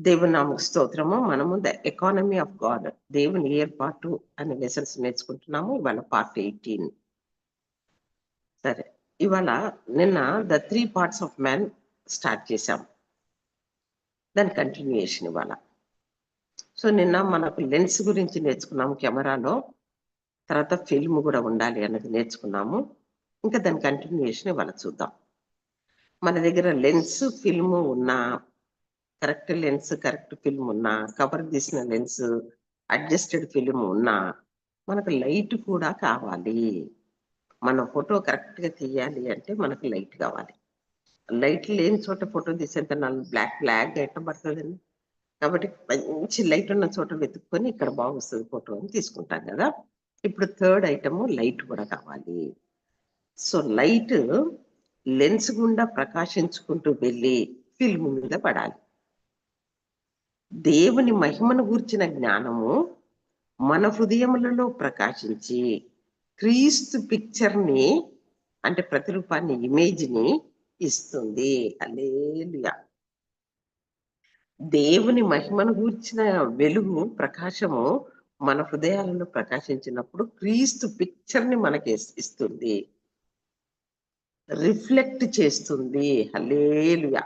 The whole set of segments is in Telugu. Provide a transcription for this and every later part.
దేవుని నామకు స్తోత్రము. మనము ద ఎకానమీ ఆఫ్ గాడ్ దేవుని ఏర్పాటు అనే లెసన్స్ నేర్చుకుంటున్నాము. ఇవాళ పార్ట్ ఎయిటీన్. సరే ఇవాళ నిన్న the three parts of man start చేశాం దాని కంటిన్యూయేషన్ ఇవాళ. సో నిన్న మనకు లెన్స్ గురించి నేర్చుకున్నాము కెమెరాలో. తర్వాత ఫిల్మ్ కూడా ఉండాలి అన్నది నేర్చుకున్నాము. ఇంకా దాని కంటిన్యూయేషన్ ఇవాళ చూద్దాం. మన దగ్గర లెన్స్ ఫిల్మ్ ఉన్నా కరెక్ట్ లెన్స్ కరెక్ట్ ఫిల్మ్ ఉన్నా కవర్ తీసిన లెన్స్ అడ్జస్టెడ్ ఫిల్మ్ ఉన్నా మనకు లైట్ కూడా కావాలి. మన ఫోటో కరెక్ట్గా తీయాలి అంటే మనకు లైట్ కావాలి. లైట్ లేని చోట ఫోటో తీసేంత నాలుగు బ్లాక్ బ్లాక్ ఎట్లా పడుతుందండి? కాబట్టి మంచి లైట్ ఉన్న చోట వెతుక్కొని ఇక్కడ బాగుస్తుంది ఫోటో అని తీసుకుంటాం కదా. ఇప్పుడు థర్డ్ ఐటమ్ లైట్ కూడా కావాలి. సో లైట్ లెన్స్ గుండా ప్రకాశించుకుంటూ వెళ్ళి ఫిల్మ్ మీద పడాలి. దేవుని మహిమను గూర్చిన జ్ఞానము మన హృదయములలో ప్రకాశించి క్రీస్తు పిక్చర్ని అంటే ప్రతిరూపాన్ని ఇమేజ్ని ఇస్తుంది. అలేలుయా దేవుని మహిమను గూర్చిన వెలుగు ప్రకాశము మన హృదయాలలో ప్రకాశించినప్పుడు క్రీస్తు పిక్చర్ని మనకి ఇస్తుంది. రిఫ్లెక్ట్ చేస్తుంది. హలేలుయా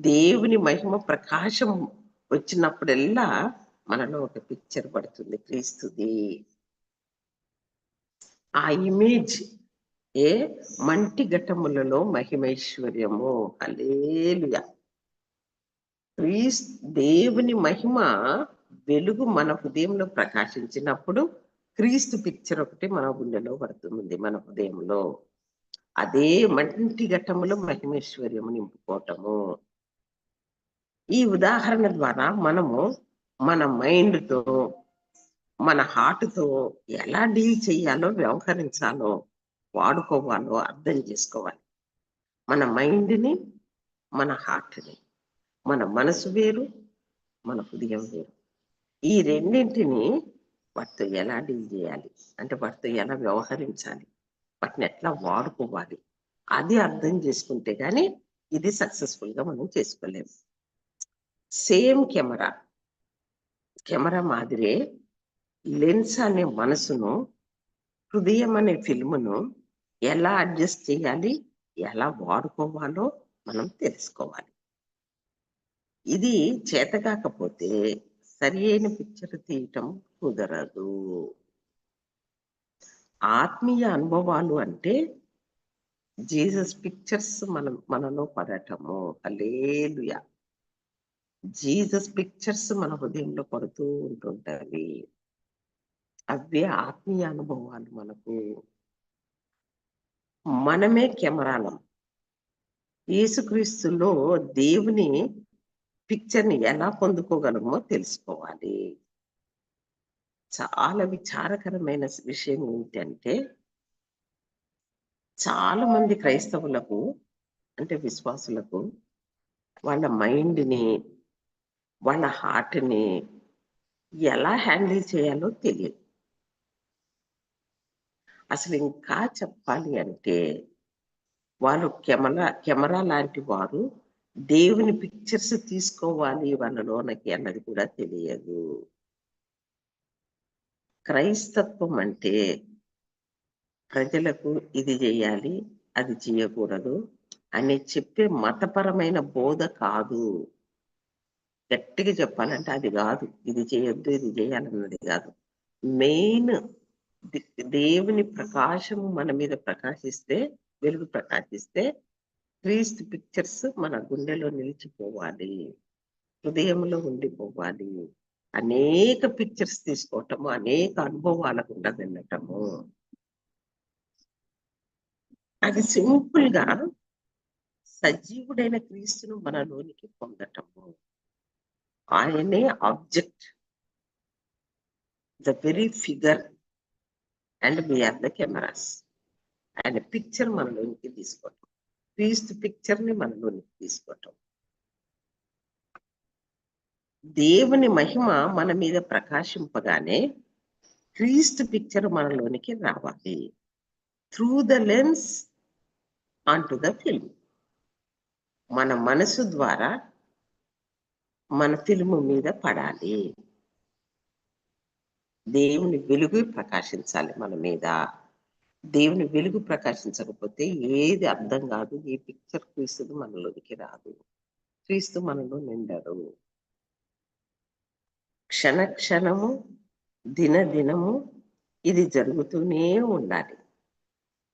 దేవుని మహిమ ప్రకాశం వచ్చినప్పుడల్లా మనలో ఒక పిక్చర్ పడుతుంది. క్రీస్తుది. ఆ ఇమేజ్ ఏ మంటి ఘటములలో మహిమైశ్వర్యము. అలేలుయ క్రీస్ దేవుని మహిమ వెలుగు మన హృదయంలో ప్రకాశించినప్పుడు క్రీస్తు పిక్చర్ ఒకటి మన గుండెలో పడుతుంది మన హృదయంలో. అదే మంటి ఘటములో మహిమేశ్వర్యము నింపుకోవటము. ఈ ఉదాహరణ ద్వారా మనము మన మైండ్తో మన హార్ట్తో ఎలా డీల్ చేయాలో వ్యవహరించాలో వాడుకోవాలో అర్థం చేసుకోవాలి. మన మైండ్ని మన హార్ట్ని. మన మనసు వేరు మన హృదయం వేరు. ఈ రెండింటిని వాటితో ఎలా డీల్ చేయాలి? అంటే వాటితో ఎలా వ్యవహరించాలి? వాటిని ఎట్లా వాడుకోవాలి? అది అర్థం చేసుకుంటే కానీ ఇది సక్సెస్ఫుల్గా మనం చేసుకోలేము. Same camera. కెమెరా మాదిరే లెన్స్ అనే మనసును హృదయం అనే ఫిల్మ్ను ఎలా అడ్జస్ట్ చేయాలి ఎలా వాడుకోవాలో మనం తెలుసుకోవాలి. ఇది చేతకాకపోతే సరి అయిన పిక్చర్ తీయటం కుదరదు. ఆత్మీయ అనుభవాలు అంటే జీసస్ పిక్చర్స్ మనం మనలో పడటము. అలేలుయా జీసస్ పిక్చర్స్ మన హృదయంలో పడుతూ ఉంటుంటాయి. అవే ఆత్మీయ అనుభవాలు మనకు. మనమే కెమెరాలం. యేసుక్రీస్తులో దేవుని పిక్చర్ని ఎలా పొందుకోగలమో తెలుసుకోవాలి. చాలా విచారకరమైన విషయం ఏంటంటే చాలా మంది క్రైస్తవులకు అంటే విశ్వాసులకు వాళ్ళ మైండ్ని వాళ్ళ హార్ట్ని ఎలా హ్యాండిల్ చేయాలో తెలియదు. అసలు ఇంకా చెప్పాలి అంటే వాళ్ళు కెమెరా కెమెరా లాంటి వారు దేవుని పిక్చర్స్ తీసుకోవాలి వాళ్ళలోనకి అన్నది కూడా తెలియదు. క్రైస్తత్వం అంటే ప్రజలకు ఇది చేయాలి అది చేయకూడదు అని చెప్పే మతపరమైన బోధ కాదు. గట్టిగా చెప్పాలంటే అది కాదు. ఇది చేయొద్దు ఇది చేయాలన్నది కాదు. మెయిన్ దేవుని ప్రకాశము మన మీద ప్రకాశిస్తే వెలుగు ప్రకాశిస్తే క్రీస్తు పిక్చర్స్ మన గుండెలో నిలిచిపోవాలి. హృదయంలో ఉండిపోవాలి. అనేక పిక్చర్స్ తీసుకోవటము అనేక అనుభవాలకు ఉండదన్నటము. అది సింపుల్గా సజీవుడైన క్రీస్తును మనలోనికి పొందటము. ఆయనే object. The very figure and we are the cameras ఆయన పిక్చర్ మనలోనికి తీసుకోవటం. క్రీస్తు పిక్చర్ని మనలోనికి తీసుకోవటం. దేవుని మహిమ మన మీద ప్రకాశింపగానే క్రీస్తు పిక్చర్ మనలోనికి రావాలి. Through the lens on to the film మన మనసు ద్వారా మన తెలుము మీద పడాలి. దేవుని వెలుగు ప్రకాశించాలి మన మీద. దేవుని వెలుగు ప్రకాశించకపోతే ఏది అర్థం కాదు ఏ పిక్చర్ క్రీస్తు మనలోనికి రాదు. క్రీస్తు మనలో నిండడు. క్షణ క్షణము దిన దినము ఇది జరుగుతూనే ఉండాలి.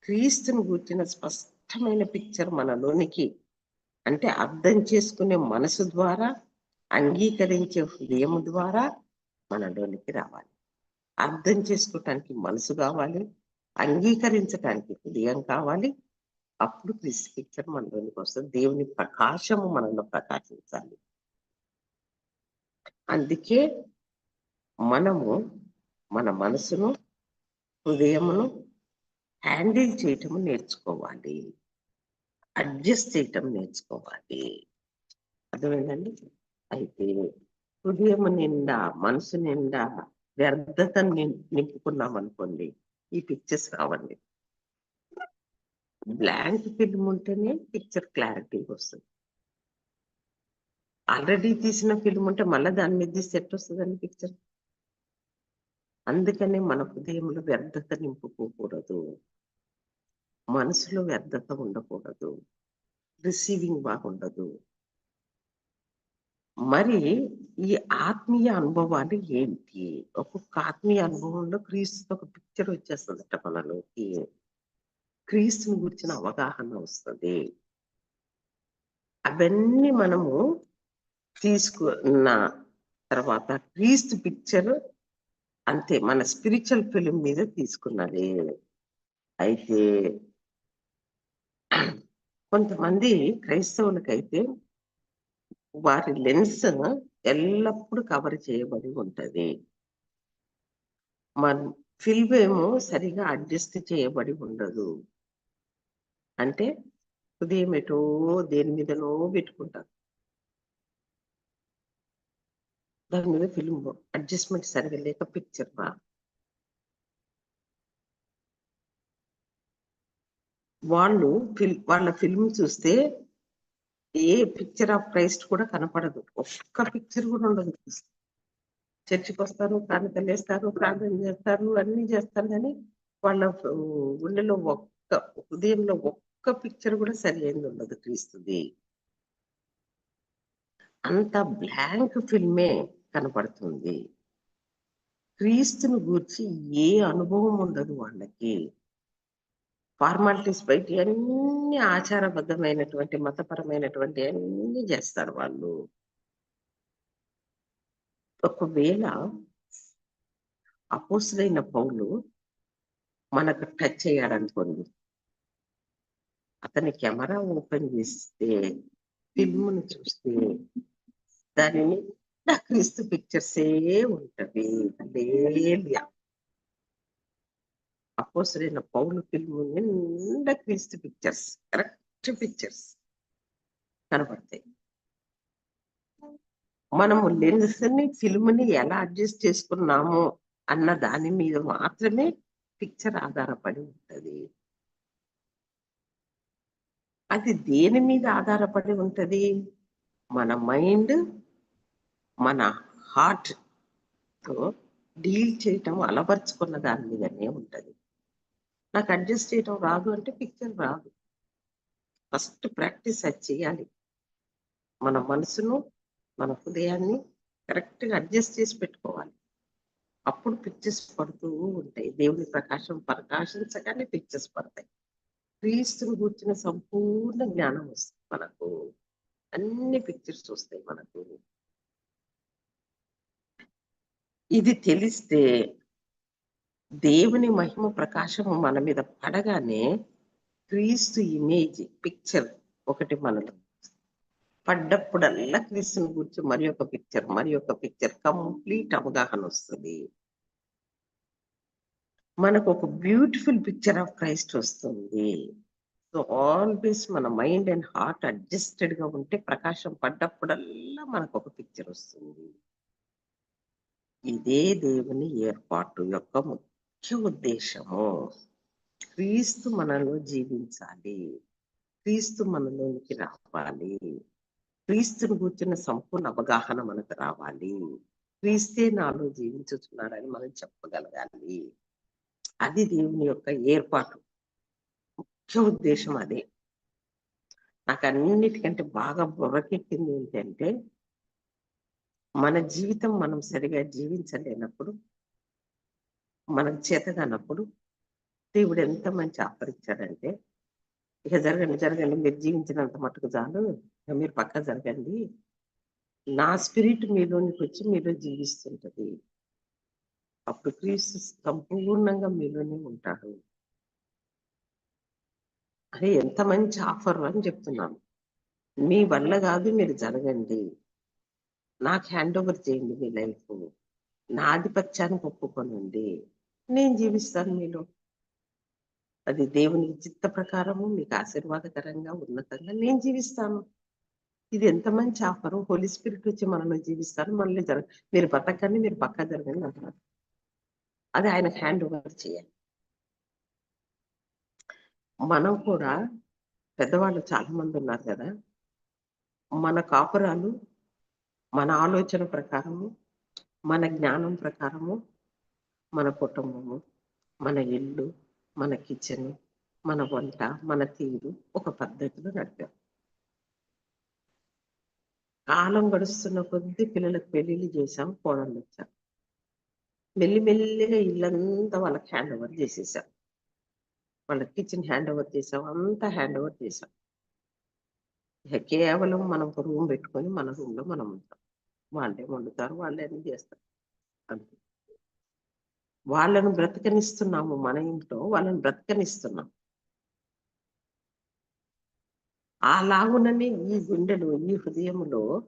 క్రీస్తుని కూర్చిన స్పష్టమైన పిక్చర్ మనలోనికి అంటే అర్థం చేసుకునే మనసు ద్వారా అంగీకరించే హృదయం ద్వారా మనలోనికి రావాలి. అర్థం చేసుకోవటానికి మనసు కావాలి. అంగీకరించటానికి హృదయం కావాలి. అప్పుడు క్రీస్తు పిక్చర్ మనలోనికి వస్తుంది. దేవుని ప్రకాశము మనలో ప్రకాశించాలి. అందుకే మనము మన మనసును హృదయమును హ్యాండిల్ చేయటము నేర్చుకోవాలి. అడ్జస్ట్ చేయటం నేర్చుకోవాలి. అర్థమైందండి? అయితే హృదయం నిండా మనసు నిండా వ్యర్థతను నింపుకున్నాం అనుకోండి ఈ పిక్చర్స్ రావండి. బ్లాంక్ ఫిల్మ్ ఉంటేనే పిక్చర్ క్లారిటీ వస్తుంది. ఆల్రెడీ తీసిన ఫిల్మ్ ఉంటే మళ్ళీ దాని మీద తీసి ఎట్ వస్తుందండి పిక్చర్ అందుకనే మన హృదయంలో వ్యర్థత నింపుకోకూడదు. మనసులో వ్యర్థత ఉండకూడదు. రిసీవింగ్ బాగుండదు. మరి ఈ ఆత్మీయ అనుభవాలు ఏంటి? ఒక్కొక్క ఆత్మీయ అనుభవంలో క్రీస్తు ఒక పిక్చర్ వచ్చేస్తుందట మనలోకి. క్రీస్తుని గురించిన అవగాహన వస్తుంది. అవన్నీ మనము తీసుకున్న తర్వాత క్రీస్తు పిక్చర్ అంతే మన స్పిరిచువల్ ఫిలిం మీద తీసుకున్నది. అయితే కొంతమంది క్రైస్తవులకైతే వారి లెన్స్ ఎల్లప్పుడూ కవర్ చేయబడి ఉంటుంది. మన ఫిల్మ్ ఏమో సరిగా అడ్జస్ట్ చేయబడి ఉండదు. అంటే ఉదయం ఎటో దేని మీదనో పెట్టుకుంటారు దాని మీద ఫిల్మ్ అడ్జస్ట్మెంట్ సరిగా లేక పిక్చర్ రా. వాళ్ళు ఫిల్ వాళ్ళ ఫిల్మ్ చూస్తే ఏ పిక్చర్ ఆఫ్ క్రైస్ట్ కూడా కనపడదు. ఒక్క పిక్చర్ కూడా ఉండదు. చర్చికి వస్తారు ప్రార్థన చేస్తారు ప్రార్థన చేస్తారు అన్ని చేస్తారు కానీ వాళ్ళ గుండెలో ఒక్క హృదయంలో ఒక్క పిక్చర్ కూడా సరి అయింది ఉండదు క్రీస్తుది. అంత బ్లాంక్ ఫిల్మే కనపడుతుంది. క్రీస్తుని గూర్చి ఏ అనుభవం ఉండదు వాళ్ళకి. ఫార్మాలిటీస్ బయట అన్ని ఆచారబద్ధమైనటువంటి మతపరమైనటువంటి అన్ని చేస్తారు వాళ్ళు. ఒకవేళ అపోసులైన పౌలు మనకు టచ్ అయ్యాడనుకోండి అతని కెమెరా ఓపెన్ చేస్తే ఫిల్మ్ను చూస్తే దానిని క్రీస్తు పిక్చర్సే ఉంటవి లేలియా అపోసరైన పౌలు ఫిల్మ్ నిండా క్రీస్తు పిక్చర్స్ కరెక్ట్ పిక్చర్స్ కనపడతాయి. మనము లెన్స్ని ఫిల్మ్ని ఎలా అడ్జస్ట్ చేసుకున్నాము అన్న దాని మీద మాత్రమే పిక్చర్ ఆధారపడి ఉంటది. అది దేని మీద ఆధారపడి ఉంటుంది? మన మైండ్ మన హార్ట్తో డీల్ చేయటం అలవర్చుకున్న దాని మీదనే ఉంటది. నాకు అడ్జస్ట్ చేయటం రాదు అంటే పిక్చర్ రాదు. ఫస్ట్ ప్రాక్టీస్ అది చేయాలి. మన మనసును మన హృదయాన్ని కరెక్ట్గా అడ్జస్ట్ చేసి పెట్టుకోవాలి. అప్పుడు పిక్చర్స్ పడుతూ ఉంటాయి. దేవుని ప్రకాశం ప్రకాశించగానే పిక్చర్స్ పడతాయి. క్రీస్తుని కూర్చున్న సంపూర్ణ జ్ఞానం వస్తుంది మనకు. అన్ని పిక్చర్స్ వస్తాయి మనకు. ఇది తెలిస్తే దేవుని మహిమ ప్రకాశము మన మీద పడగానే క్రీస్తు ఇమేజ్ పిక్చర్ ఒకటి మనలో. పడ్డప్పుడల్లా క్రీస్తుని గురించి మరి ఒక పిక్చర్ మరి ఒక పిక్చర్ కంప్లీట్ అవగాహన వస్తుంది. మనకు ఒక బ్యూటిఫుల్ పిక్చర్ ఆఫ్ క్రైస్ట్ వస్తుంది. సో ఆల్వేస్ మన మైండ్ అండ్ హార్ట్ అడ్జస్టెడ్గా ఉంటే ప్రకాశం పడ్డప్పుడల్లా మనకు ఒక పిక్చర్ వస్తుంది. ఇదే దేవుని ఏర్పాటు యొక్క ముఖ్య ముఖ్య ఉద్దేశము క్రీస్తు మనలో జీవించాలి. క్రీస్తు మనలోనికి రావాలి. క్రీస్తుని కూర్చున్న సంపూర్ణ అవగాహన మనకు రావాలి. క్రీస్తే నాలో జీవించుతున్నాడని మనం చెప్పగలగాలి. అది దేవుని యొక్క ఏర్పాటు. ముఖ్య ఉద్దేశం అదే. నాకు అన్నిటికంటే బాగా బుర్రకెక్కింది ఏంటంటే మన జీవితం మనం సరిగా జీవించలేనప్పుడు మనకు చేతగానప్పుడు దేవుడు ఎంత మంచి ఆఫర్ ఇచ్చాడంటే ఇక జరగండి జరగండి మీరు జీవించినంత మటుకు చాలు. ఇక మీరు పక్క జరగండి. నా స్పిరిట్ మీలోనికి వచ్చి మీలో జీవిస్తుంటది. అప్పుడు క్రీస్తు సంపూర్ణంగా మీలోనే ఉంటాడు. అరే ఎంత మంచి ఆఫర్ అని చెప్తున్నాను. మీ వల్ల కాదు మీరు జరగండి. నాకు హ్యాండ్ ఓవర్ చేయండి మీ లైఫ్. నా ఆధిపత్యానికి ఒప్పుకొనండి. నేను జీవిస్తాను మీలో. అది దేవుని చిత్త ప్రకారము మీకు ఆశీర్వాదకరంగా ఉన్నతంగా నేను జీవిస్తాను. ఇది ఎంత మంచి ఆఫరు? హోలీ స్పిరిట్ వచ్చి మనలో జీవిస్తాను మళ్ళీ జరగ మీరు బతకండి మీరు పక్కా జరగండి అంటున్నారు. అది ఆయనకు హ్యాండ్ ఓవర్ చేయాలి. మనం కూడా పెద్దవాళ్ళు చాలా మంది ఉన్నారు కదా. మన కాపురాలు మన ఆలోచన ప్రకారము మన జ్ఞానం ప్రకారము మన కుటుంబము మన ఇల్లు మన కిచెన్ మన వంట మన తీరు ఒక పద్ధతిలో నడిపాం. కాలం గడుస్తున్న కొద్దీ పిల్లలకు పెళ్ళిళ్ళు చేశాం కోడళ్ళు వచ్చాం. మెల్లిమెల్లిగా ఇల్లంతా వాళ్ళకి హ్యాండ్ ఓవర్ చేసేసాం. వాళ్ళ కిచెన్ హ్యాండ్ ఓవర్ చేసాం అంతా హ్యాండ్ ఓవర్ చేసాం కేవలం మనం ఒక రూమ్ పెట్టుకొని మన రూమ్లో మనం ఉంటాం. వాళ్ళే వండుతారు వాళ్ళే అన్ని చేస్తారు. అంతే. వాళ్ళను బ్రతకనిస్తున్నాము మన ఇంట్లో వాళ్ళని బ్రతకనిస్తున్నాం. అలాగుననే ఈ గుండెలు ఈ హృదయంలో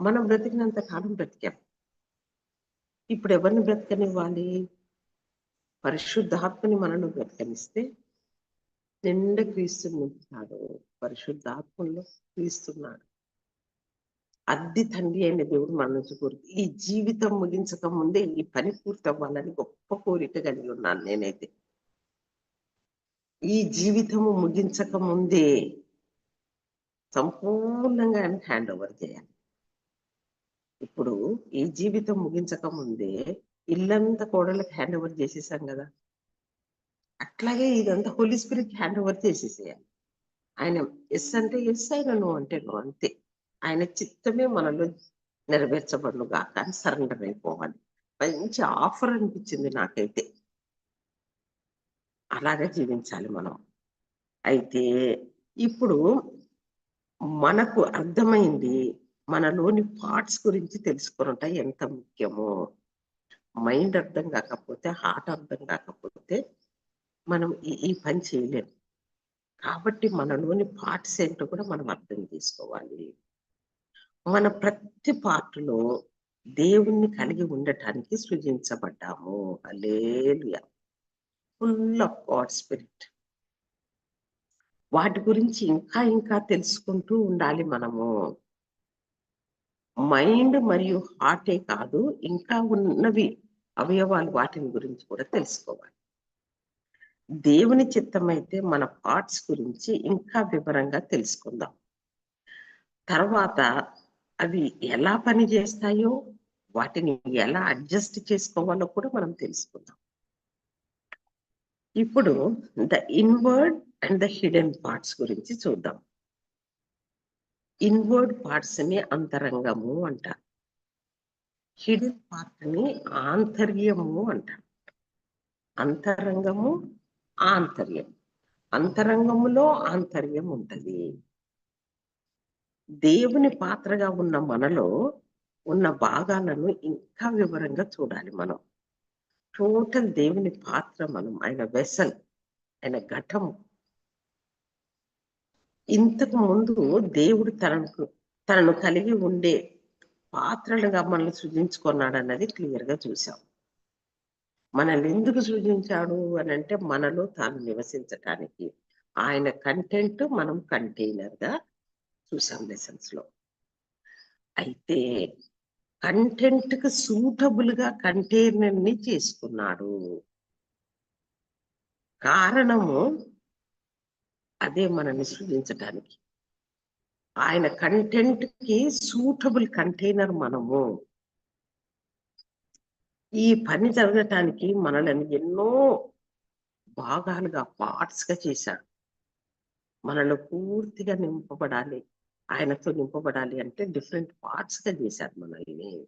మనం బ్రతికినంత కాలం బ్రతికాం. ఇప్పుడు ఎవరిని బ్రతకనివ్వాలి? పరిశుద్ధాత్మని మనను బ్రతకనిస్తే నిండా క్రీస్తుని నింపుతాడు పరిశుద్ధాత్మలో క్రీస్తున్నాడు. అద్ది తండ్రి అయిన దేవుడు మన నుంచి కోరిక ఈ జీవితం ముగించక ముందే ఈ పని పూర్తి అవ్వాలని గొప్ప కోరిక కలిగి ఉన్నాను నేనైతే. ఈ జీవితము ముగించక ముందే సంపూర్ణంగా ఆయన హ్యాండ్ ఓవర్ చేయాలి. ఇప్పుడు ఈ జీవితం ముగించక ముందే ఇల్లంతా కోడలకు హ్యాండ్ ఓవర్ చేసేసాం కదా. అట్లాగే ఇదంతా హోలీ స్పిరిట్ హ్యాండ్ ఓవర్ చేసేసేయాలి. ఆయన ఎస్ అంటే ఎస్ ఆయన నువ్వు అంటే నువ్వు అంతే. ఆయన చిత్తమే మనలో నెరవేర్చబడును గాక అని సరెండర్ అయిపోవాలి. మంచి ఆఫర్ అనిపించింది నాకైతే. అలాగే జీవించాలి మనం. అయితే ఇప్పుడు మనకు అర్థమైంది మనలోని పార్ట్స్ గురించి తెలుసుకున్నట ఎంత ముఖ్యమో. మైండ్ అర్థం కాకపోతే హార్ట్ అర్థం కాకపోతే మనం ఈ పని చేయలేము కాబట్టి మనలోని పార్ట్స్ ఏంటో కూడా మనం అర్థం చేసుకోవాలి. మన ప్రతి పార్ట్లో దేవుణ్ణి కలిగి ఉండటానికి సృజించబడ్డాము. Hallelujah full of God spirit వాటి గురించి ఇంకా ఇంకా తెలుసుకుంటూ ఉండాలి మనము. మైండ్ మరియు హార్టే కాదు ఇంకా ఉన్నవి అవయవాలు వాటిని గురించి కూడా తెలుసుకోవాలి. దేవుని చిత్తమైతే మన పార్ట్స్ గురించి ఇంకా వివరంగా తెలుసుకుందాం. తర్వాత అవి ఎలా పని చేస్తాయో వాటిని ఎలా అడ్జస్ట్ చేసుకోవాలో కూడా మనం తెలుసుకుందాం. ఇప్పుడు the inward and the hidden parts గురించి చూద్దాం. ఇన్వర్డ్ పార్ట్స్ని అంతరంగము అంటారు. హిడెన్ పార్ట్ని ఆంతర్యము అంటారు. అంతరంగము ఆంతర్యం. అంతరంగములో ఆంతర్యం ఉంటది. దేవుని పాత్రగా ఉన్న మనలో ఉన్న భాగాలను ఇంకా వివరంగా చూడాలి మనం. టోటల్ దేవుని పాత్ర మనం ఆయన వెసల్ ఆయన ఘటము. ఇంతకు ముందు దేవుడు తనకు తనను కలిగి ఉండే పాత్రలుగా మనల్ని సృజించుకున్నాడు అన్నది క్లియర్గా చూసాం మనల్ని ఎందుకు సృజించాడు అని అంటే మనలో తాను నివసించటానికి. ఆయన కంటెంట్ మనం కంటైనర్గా చూసాం లెసన్స్లో అయితే కంటెంట్కి సూటబుల్గా కంటైనర్ని చేసుకున్నాడు. కారణము అదే మనల్ని సృజించడానికి ఆయన కంటెంట్కి సూటబుల్ కంటైనర్ మనము. ఈ పని జరగటానికి మనల్ని ఎన్నో భాగాలుగా పార్ట్స్గా చేశాడు. మనల్ని పూర్తిగా నింపబడాలి. ఆయనతో నింపబడాలి అంటే డిఫరెంట్ పార్ట్స్గా చేశారు మనల్ని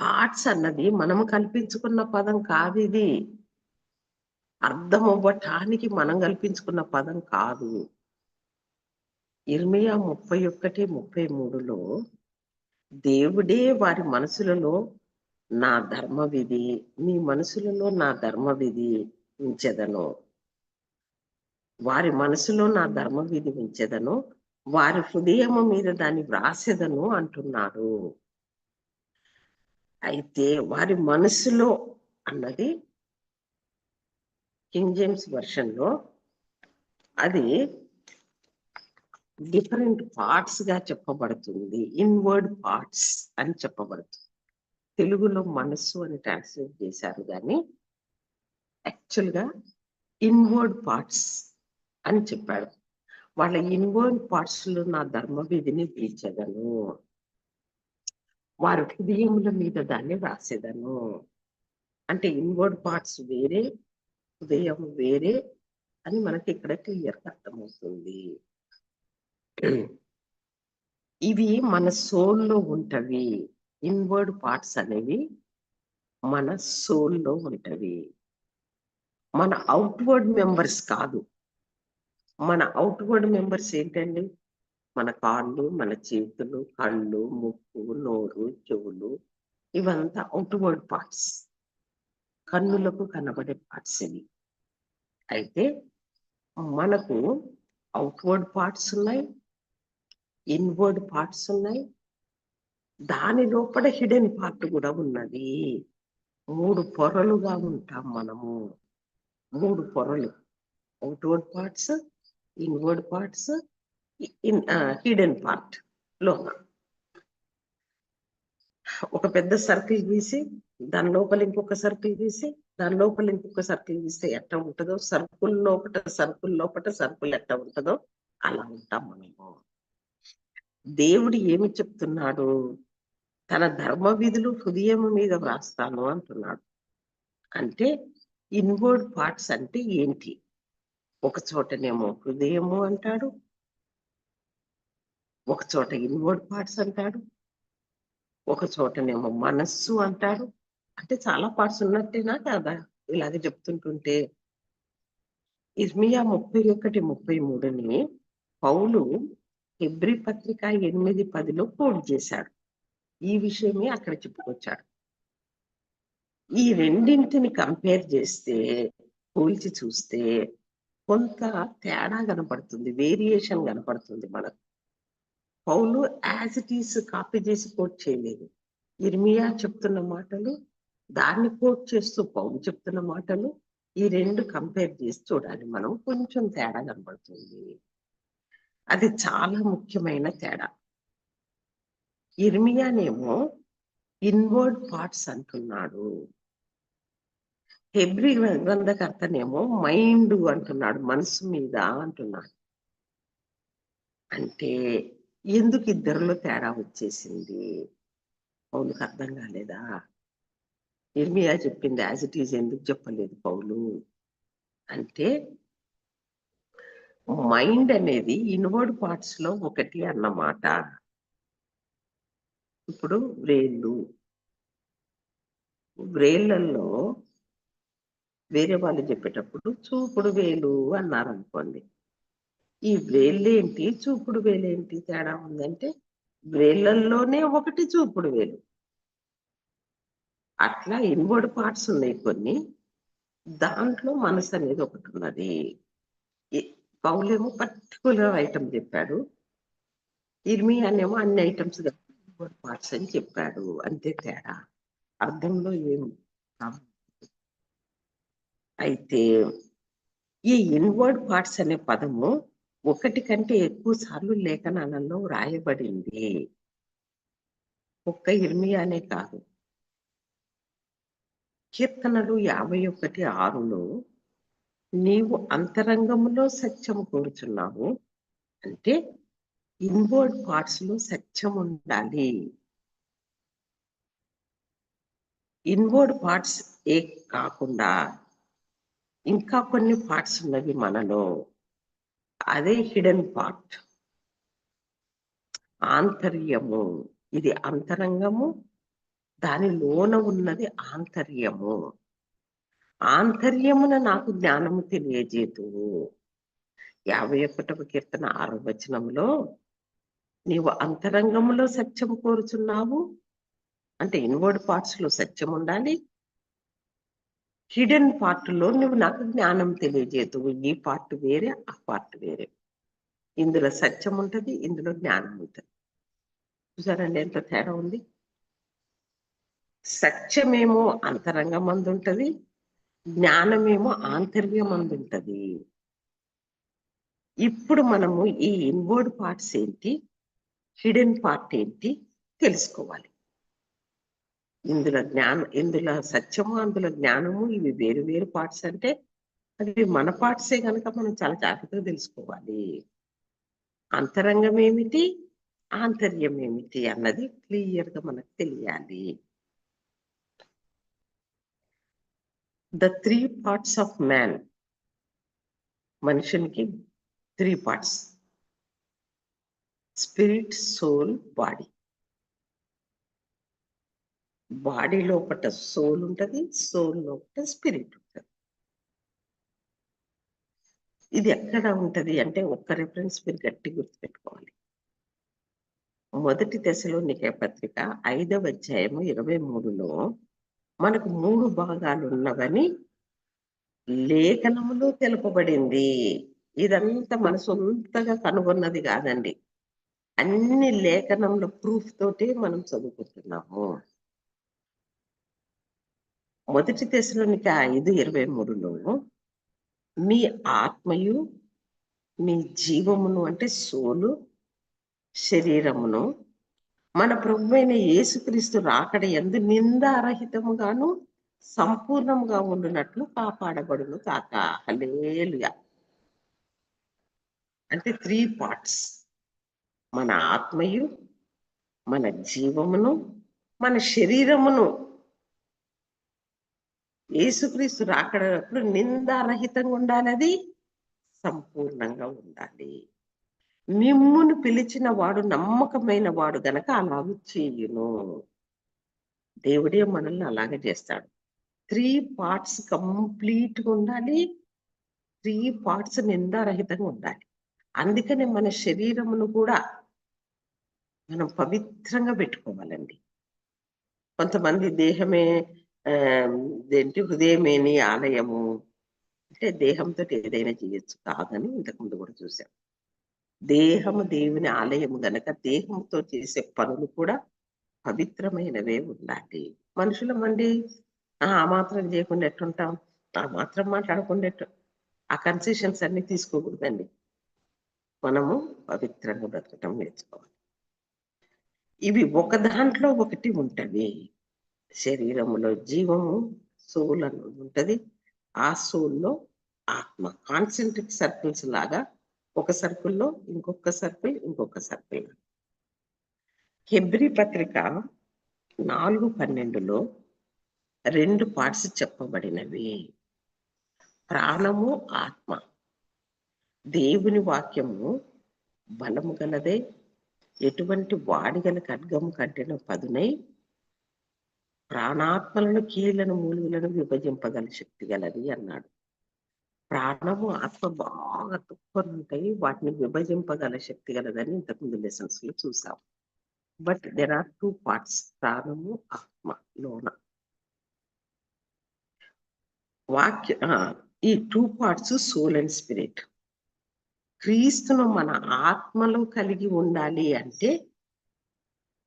పార్ట్స్ అన్నది మనం కల్పించుకున్న పదం కాదు ఇది. అర్థం అవ్వటానికి మనం కల్పించుకున్న పదం కాదు. ఇర్మియా ముప్పై ఒకటి ముప్పై మూడులో దేవుడే వారి మనసులలో నా ధర్మ విధి మీ మనసులలో నా ధర్మ విధి ఉంచెదను. వారి మనసులో నా ధర్మ విధి ఉంచెదను. వారి హృదయము మీద దాన్ని వ్రాసేదను అంటున్నాడు అయితే వారి మనసులో అన్నది కింగ్ జేమ్స్ వర్షన్లో అది డిఫరెంట్ పార్ట్స్గా చెప్పబడుతుంది. ఇన్వర్డ్ పార్ట్స్ అని చెప్పబడుతుంది. తెలుగులో మనస్సు అని ట్రాన్స్లేట్ చేశారు కానీ యాక్చువల్గా ఇన్వర్డ్ పార్ట్స్ అని చెప్పాడు వాళ్ళ ఇన్వర్డ్ పార్ట్స్లో నా ధర్మ విధిని తీర్చదను. వారి హృదయముల మీద దాన్ని రాసేదను. అంటే ఇన్వర్డ్ పార్ట్స్ వేరే హృదయం వేరే అని మనకి ఇక్కడ క్లియర్గా అర్థమవుతుంది. ఇవి మన సోల్లో ఉంటవి. ఇన్వర్డ్ పార్ట్స్ అనేవి మన సోల్లో ఉంటవి. మన అవుట్వర్డ్ మెంబర్స్ కాదు. మన అవుట్వర్డ్ మెంబర్స్ ఏంటండి? మన కాళ్ళు మన చేతులు కళ్ళు ముక్కు నోరు చెవులు ఇవంతా అవుట్వర్డ్ పార్ట్స్. కన్నులకు కనబడే పార్ట్స్ ఇవి. అయితే మనకు అవుట్వర్డ్ పార్ట్స్ ఉన్నాయి ఇన్వర్డ్ పార్ట్స్ ఉన్నాయి. దాని లోపల హిడెన్ పార్ట్ కూడా ఉన్నది. మూడు పొరలుగా ఉంటాం మనము. మూడు పొరలు. Outward parts inward parts in hidden part లోన ఒక పెద్ద సర్కిల్ గీసి దాని లోపల ఇంకొక సర్కిల్ గీసి దాని లోపల ఇంకొక సర్కిల్ గీస్తే ఎట్ట ఉంటుందో సర్కుల్ లోపల సర్కుల్ లోపల సర్కుల్ ఎట్ట ఉంటుందో అలా ఉంటాం మనము దేవుడు ఏమి చెప్తున్నాడు? తన ధర్మ విధులు హృదయం మీద వ్రాస్తాను అంటున్నాడు. అంటే ఇన్వర్డ్ పార్ట్స్ అంటే ఏంటి? ఒక చోటనేమో హృదయము అంటాడు. ఒక చోట ఇన్వర్డ్ పార్ట్స్ అంటాడు. ఒక చోటనేమో మనస్సు అంటాడు. అంటే చాలా పార్ట్స్ ఉన్నట్టేనా కదా? ఇలాగే చెప్తుంటుంటే. ఇర్మియా ముప్పై ఒకటి ముప్పై మూడుని పౌలు హెబ్రి పత్రిక ఎనిమిది పదిలో కోడ్ చేశాడు. ఈ విషయమే అక్కడ చెప్పుకొచ్చాడు. ఈ రెండింటిని కంపేర్ చేస్తే పోల్చి చూస్తే కొంత తేడా కనపడుతుంది వేరియేషన్ కనపడుతుంది మనకు. పౌలు యాజ్ ఇట్ ఈస్ కాపీ చేసి కోట్ చేయలేదు. ఇర్మియా చెప్తున్న మాటలు దాన్ని కోట్ చేస్తూ పౌలు చెప్తున్న మాటలు ఈ రెండు కంపేర్ చేసి చూడాలి మనం. కొంచెం తేడా కనబడుతుంది అది చాలా ముఖ్యమైన తేడా. ఇర్మియానేమో ఇన్వర్డ్ పార్ట్స్ అంటున్నాడు. హెబ్రి గ్రంథకర్తనేమో మైండ్ అంటున్నాడు మనసు మీద అంటున్నాడు. అంటే ఎందుకు ఇద్దరిలో తేడా వచ్చేసింది? పౌలుకి అర్థం కాలేదా? ఇర్మియా చెప్పింది? యాజ్ ఇట్ ఈజ్ ఎందుకు చెప్పలేదు పౌలు? అంటే మైండ్ అనేది ఇన్వర్డ్ పార్ట్స్లో ఒకటి అన్నమాట. ఇప్పుడు వ్రేళ్ళు. వ్రేళ్ళల్లో వేరే వాళ్ళు చెప్పేటప్పుడు చూపుడు వేలు అన్నారు అనుకోండి ఈ వేళ్ళేంటి? చూపుడు వేలేంటి తేడా ఉందంటే వేళ్ళల్లోనే ఒకటి చూపుడు వేలు. అట్లా ఇన్వర్డ్ పార్ట్స్ ఉన్నాయి కొన్ని. దాంట్లో మనసు అనేది ఒకటి ఉన్నది. పౌలేమో పర్టికులర్ ఐటమ్ చెప్పాడు. ఇర్మియానేమో అన్ని ఐటమ్స్ ఇన్వర్డ్ పార్ట్స్ అని చెప్పాడు. అంతే తేడా. అర్థంలో ఏం అయితే ఈ ఇన్వర్డ్ పార్ట్స్ అనే పదము ఒకటి కంటే ఎక్కువ సార్లు లేఖనాలలో వ్రాయబడింది. ఒక్క ఇర్మియానే కాదు. కీర్తనలు యాభై ఒకటి ఆరులో నీవు అంతరంగంలో సత్యం కోరుచున్నావు అంటే ఇన్వర్డ్ పార్ట్స్లో సత్యం ఉండాలి. ఇన్వర్డ్ పార్ట్స్ ఏ కాకుండా ఇంకా కొన్ని పార్ట్స్ ఉన్నవి మనలో. అదే హిడెన్ పార్ట్ ఆంతర్యము. ఇది అంతరంగము. దాని లోన ఉన్నది ఆంతర్యము. ఆంతర్యమున నాకు జ్ఞానము తెలియజేతు. యాభై ఒకటవ కీర్తన ఆరు వచనంలో నీవు అంతరంగములో సత్యం కోరుచున్నావు. అంటే ఇన్వర్డ్ పార్ట్స్లో సత్యం ఉండాలి హిడెన్ పార్ట్లో నువ్వు నాకు జ్ఞానం తెలియజేతువు. ఈ పార్ట్ వేరే ఆ పార్ట్ వేరే. ఇందులో సత్యం ఉంటది ఇందులో జ్ఞానం ఉంటుంది. చూసారండి ఎంత తేడా ఉంది? సత్యమేమో అంతరంగం ఉంటుంది జ్ఞానమేమో అందు ఉంటుంది ఇప్పుడు మనము ఈ ఇన్వర్డ్ పార్ట్స్ ఏంటి? హిడెన్ పార్ట్ ఏంటి? తెలుసుకోవాలి. ఇందులో జ్ఞానం ఇందులో సత్యము అందులో జ్ఞానము ఇవి వేరు వేరు పార్ట్స్ అంటే అవి మన పార్ట్సే కనుక మనం చాలా జాగ్రత్తగా తెలుసుకోవాలి. అంతరంగం ఏమిటి? ఆంతర్యం ఏమిటి? అన్నది క్లియర్గా మనకు తెలియాలి. The three parts of man మనుషునికి three parts spirit soul body body లోపల సోల్ ఉంటుంది సోల్ లోపల స్పిరిట్ ఉంటుంది. ఇది ఎక్కడ ఉంటది అంటే ఒక్క రిఫరెన్స్ మీరు గట్టి గుర్తుపెట్టుకోవాలి. మొదటి దశలో నికే పత్రిక ఐదవ అధ్యాయము ఇరవై మూడులో మనకు మూడు భాగాలు ఉన్నవని లేఖనములో తెలుపబడింది. ఇదంతా మన సొంతగా కనుగొన్నది కాదండి. అన్ని లేఖనంలో ప్రూఫ్ తోటి మనం చదువుకుంటున్నాము. మొదటి దశలోనికి ఐదు ఇరవై మూడులో మీ ఆత్మయు మీ జీవమును అంటే సోలు శరీరమును మన ప్రభు అయిన యేసుక్రీస్తు రాకడ ఎందు నిందారహితముగాను సంపూర్ణముగా ఉండునట్లు కాపాడబడును కాక. హలేలుగా అంటే త్రీ పార్ట్స్. మన ఆత్మయు మన జీవమును మన శరీరమును యేసుక్రీస్తు రాకడప్పుడు నిందారహితంగా ఉండాలి అది సంపూర్ణంగా ఉండాలి. మిమ్మును పిలిచిన వాడు నమ్మకమైన వాడు గనక అలా చేయును. దేవుడే మనల్ని అలాగే చేస్తాడు. త్రీ పార్ట్స్ కంప్లీట్గా ఉండాలి త్రీ పార్ట్స్ నిందారహితంగా ఉండాలి అందుకనే మన శరీరమును కూడా మనం పవిత్రంగా పెట్టుకోవాలండి. కొంతమంది దేహమే ఏంటి హృదయమేని ఆలయము? అంటే దేహంతో ఏదైనా చేయొచ్చు కాదని ఇంతకుముందు కూడా చూసాం దేహము దేవుని ఆలయము గనక దేహంతో చేసే పనులు కూడా పవిత్రమైనవే ఉండాలి. మనుషులం మండి ఆ మాత్రం చేయకుండా ఎట్టుంటాం? ఆ మాత్రం మాట్లాడకుండా ఆ కన్సెషన్స్ అన్ని తీసుకోకూడదండి. మనము పవిత్రంగా బ్రతకటం నేర్చుకోవాలి. ఇవి ఒక దాంట్లో ఒకటి ఉంటవి. శరీరములో జీవము సోల్ అని ఉంటుంది. ఆ సోల్లో ఆత్మ. కాన్సెంట్రిక్ సర్కిల్స్ లాగా ఒక సర్కిల్లో ఇంకొక సర్కిల్ ఇంకొక సర్కిల్ హెబ్రి పత్రిక నాలుగు పన్నెండులో రెండు పార్ట్స్ చెప్పబడినవి. ప్రాణము ఆత్మ. దేవుని వాక్యము బలము గలదే ఎటువంటి వాడిగల ఖడ్గము కట్టిన పదునై ప్రాణాత్మలను కీళ్ళను మూలుగులను విభజింపగల శక్తి గలది అన్నాడు. ప్రాణము ఆత్మ బాగా తుప్పని ఉంటాయి వాటిని విభజింపగల శక్తి గలదని ఇంతకుముందు లెసన్స్లో చూసాం. But there are two parts ప్రాణము ఆత్మ లోన. వాక్య ఈ two parts soul and spirit క్రీస్తును మన ఆత్మలో కలిగి ఉండాలి అంటే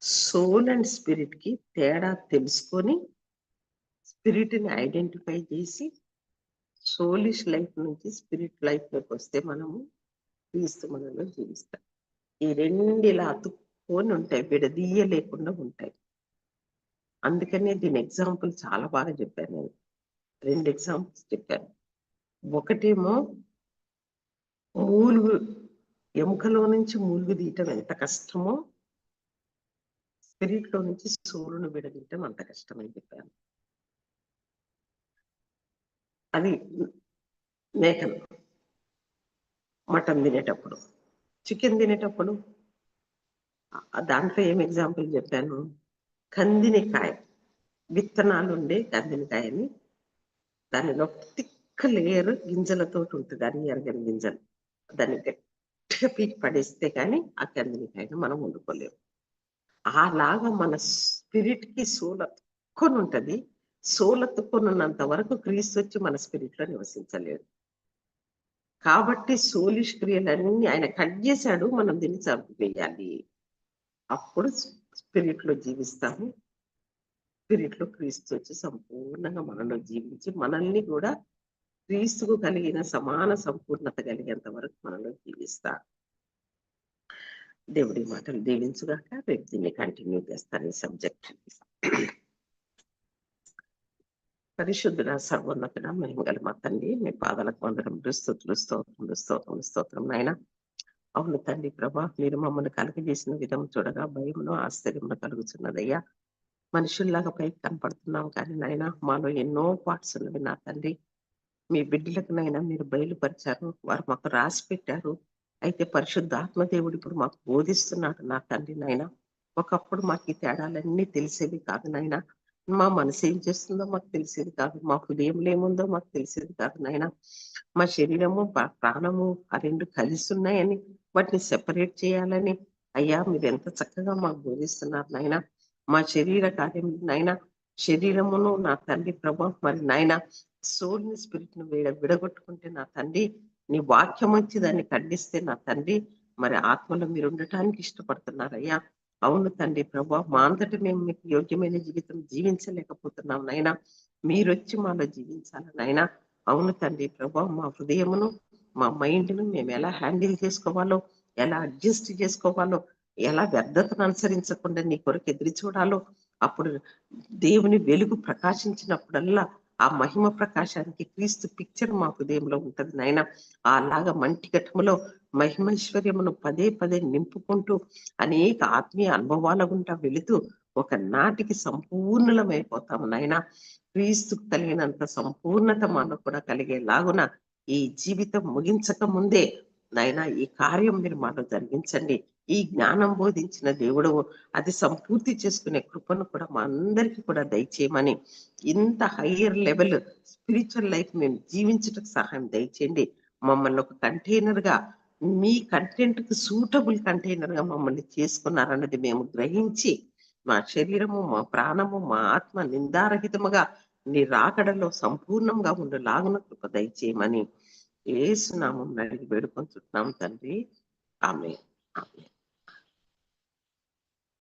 సోల్ అండ్ స్పిరిట్కి తేడా తెలుసుకొని స్పిరిట్ని ఐడెంటిఫై చేసి సోలిష్ లైఫ్ నుంచి స్పిరిట్ లైఫ్లోకి వస్తే మనము క్రీస్తు మనలో జీవిస్తాం. ఈ రెండు ఇలా అతుక్కొని ఉంటాయి విడదీయ లేకుండా ఉంటాయి. అందుకనే దీని ఎగ్జాంపుల్ చాలా బాగా చెప్పాను నేను. రెండు ఎగ్జాంపుల్స్ చెప్పాను. ఒకటేమో మూలుగు ఎముకలో నుంచి మూలుగు తీయటం ఎంత కష్టమో స్పిరిట్లో నుంచి సోలును విడదీయటం అంత కష్టమని చెప్పాను. అది మేకలు మటన్ తినేటప్పుడు. చికెన్ తినేటప్పుడు దాంట్లో ఏం ఎగ్జాంపుల్ చెప్పాను? కందినికాయ. విత్తనాలు ఉండే కందినికాయని దానిలో తిక్క లేయర్ గింజలతో ఉంటుంది. దాన్ని ఎరగని గింజలు. దాన్ని గట్టిగా పీకి పడేస్తే కానీ ఆ కందినికాయను మనం వండుకోలేము. అలాగా మన స్పిరిట్కి సోలతుకొని ఉంటది సోలతుకొని ఉన్నంత వరకు క్రీస్తు వచ్చి మన స్పిరిట్లో నివసించలేదు కాబట్టి సోలిష్ క్రియలన్నీ ఆయన కట్ చేశాడు మనం దీన్ని చంపివేయాలి. అప్పుడు స్పిరిట్లో జీవిస్తాము. స్పిరిట్లో క్రీస్తు వచ్చి సంపూర్ణంగా మనలో జీవించి మనల్ని కూడా క్రీస్తుకు కలిగిన సమాన సంపూర్ణత కలిగేంత వరకు మనలో జీవిస్తా దేవుడి మాటలు దీవించుగాక రేపు దీన్ని కంటిన్యూ చేస్తాను ఈ సబ్జెక్ట్ పరిశుద్ధుడ సర్వోన్నతుడ మహిమగల మా తండ్రి మీ పాదాలకు వందరం దుస్తుతులు స్తోత్రం స్తోత్రం స్తోత్రం నాయన. అవును తండ్రి ప్రభా మీరు మమ్మల్ని కలగజేసిన విధం చూడగా భయమును ఆశ్చర్యంలో కలుగుతున్నదయ్యా మనుషుల్లాగా పైకి కనపడుతున్నాం కానీ నాయన మాలో ఎన్నో పార్ట్స్ ఉన్నవి నా తండ్రి. మీ బిడ్డలకు నైనా మీరు బయలుపరిచారు వారు మాకు రాసి పెట్టారు అయితే పరిశుద్ధాత్మ దేవుడు ఇప్పుడు మాకు బోధిస్తున్నాడు నా తండ్రి నాయన. ఒకప్పుడు మాకు ఈ తేడాలన్నీ తెలిసేవి కాదు నాయన. మా మనసు ఏం చేస్తుందో మాకు తెలిసేది కాదు. మా హృదయంలో ఏముందో మాకు తెలిసేది కాదు నాయన. మా శరీరము ప్రాణము ఆ రెండు కలిసి ఉన్నాయని వాటిని సెపరేట్ చేయాలని. అయ్యా మీరు ఎంత చక్కగా మాకు బోధిస్తున్నారు నాయన. మా శరీర కార్యం నాయన. శరీరమును నా తండ్రి ప్రభా మరి నాయన. సోల్ని స్పిరిట్ను విడ విడగొట్టుకుంటే నా తండ్రి నీ వాక్యం వచ్చి దాన్ని ఖండిస్తే నా తండ్రి మరి ఆత్మలో మీరు ఉండటానికి ఇష్టపడుతున్నారయ్యా. అవును తండ్రి ప్రభా మా అంతటి మేము మీకు యోగ్యమైన జీవితం జీవించలేకపోతున్నాం నైనా మీరొచ్చి మాలో జీవించాలి నైనా అవును తండ్రి ప్రభా మా హృదయమును మా మైండ్ను మేము ఎలా హ్యాండిల్ చేసుకోవాలో ఎలా అడ్జస్ట్ చేసుకోవాలో ఎలా వ్యర్థతను అనుసరించకుండా నీ కొరకు ఎదురు చూడాలో అప్పుడు దేవుని వెలుగు ప్రకాశించినప్పుడల్లా ఆ మహిమ ప్రకాశానికి క్రీస్తు పిక్చర్ మా హృదయంలో ఉంటది నాయన. అలాగా మంటి ఘటములో మహిమైశ్వర్యమును పదే పదే నింపుకుంటూ అనేక ఆత్మీయ అనుభవాల గుంటా వెళుతూ ఒక నాటికి సంపూర్ణమైపోతాము నాయన. క్రీస్తు కలిగినంత సంపూర్ణత మనకు కూడా కలిగేలాగున ఈ జీవితం ముగించక ముందే నాయన ఈ కార్యం మీరు మాలో జరిగించండి. ఈ జ్ఞానం బోధించిన దేవుడు అది సంపూర్తి చేసుకునే కృపను కూడా మా అందరికి కూడా దయచేయమని ఇంత హయ్యర్ లెవెల్ స్పిరిచువల్ లైఫ్ మేము జీవించటకు సహాయం దయచేయండి. మమ్మల్ని ఒక కంటైనర్గా మీ కంటెంట్కు సూటబుల్ కంటైనర్గా మమ్మల్ని చేసుకున్నారన్నది మేము గ్రహించి మా శరీరము మా ప్రాణము మా ఆత్మ నిందారహితముగా నీ రాకడలో సంపూర్ణంగా ఉండలాగున కృప దయచేయమని ఏసునామం అడిగి వేడుకొని చుట్టాం తండ్రి. ఆమె ఆమె